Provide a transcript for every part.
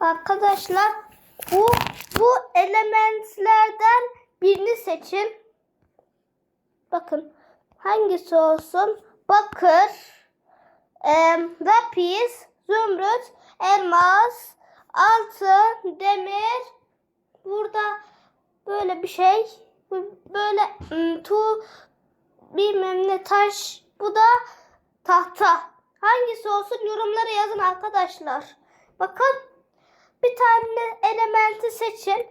Arkadaşlar bu bu elementlerden birini seçin. Bakın hangisi olsun? Bakır, em, lapis, zümrüt, elmas, altın, demir. Burada böyle bir şey. Böyle ım, tu bilmem ne taş. Bu da tahta. Hangisi olsun yorumlara yazın arkadaşlar. Bakın bir tane elementi seçin.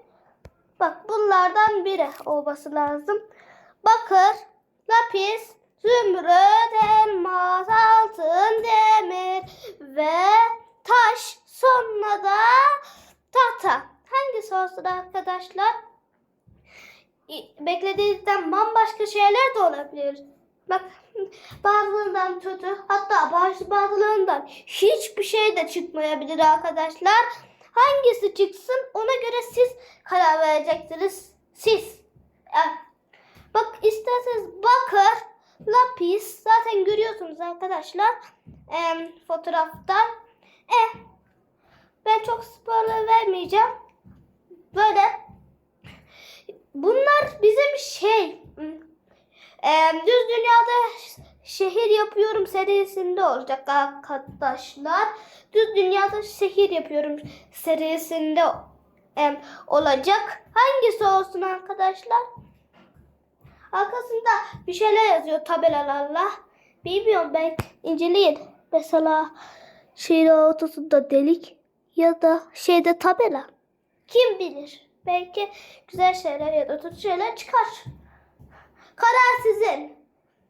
Bak bunlardan biri olması lazım. Bakır, lapis, zümrüt, elmas, altın, demir ve taş. Sonra da tahta. Hangisi olsun arkadaşlar? Beklediğinizden bambaşka şeyler de olabilir. Bak bazılarından kötü hatta bazı bazılarından hiçbir şey de çıkmayabilir arkadaşlar. Hangisi çıksın ona göre siz karar vereceksiniz. Siz. Bak isterseniz bakır, lapis zaten görüyorsunuz arkadaşlar em, fotoğrafta. E, ben çok spoiler vermeyeceğim. Böyle bunlar bizim şey em, düz dünyada şehir yapıyorum serisinde olacak arkadaşlar. Düz dünyada şehir yapıyorum serisinde em, olacak. Hangisi olsun arkadaşlar? Arkasında bir şeyler yazıyor tabelalarla. Bilmiyorum ben inceleyin. Mesela şehir ortasında delik ya da şeyde tabela. Kim bilir? Belki güzel şeyler ya da kötü şeyler çıkar. Karar sizin.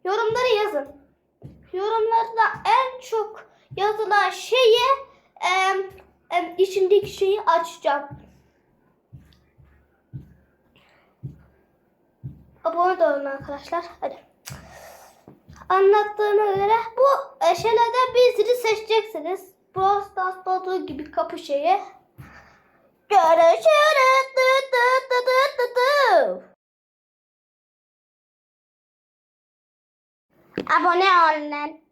Yorumları yazın. Yorumlarda en çok yazılan şeyi em, em, içindeki şeyi açacağım. Abone olun arkadaşlar. Hadi. Anlattığıma göre bu e, şeylerden birisini seçeceksiniz. Brawl Stars'ta olduğu gibi kapı şeyi. Görüşürüz. Abone olun.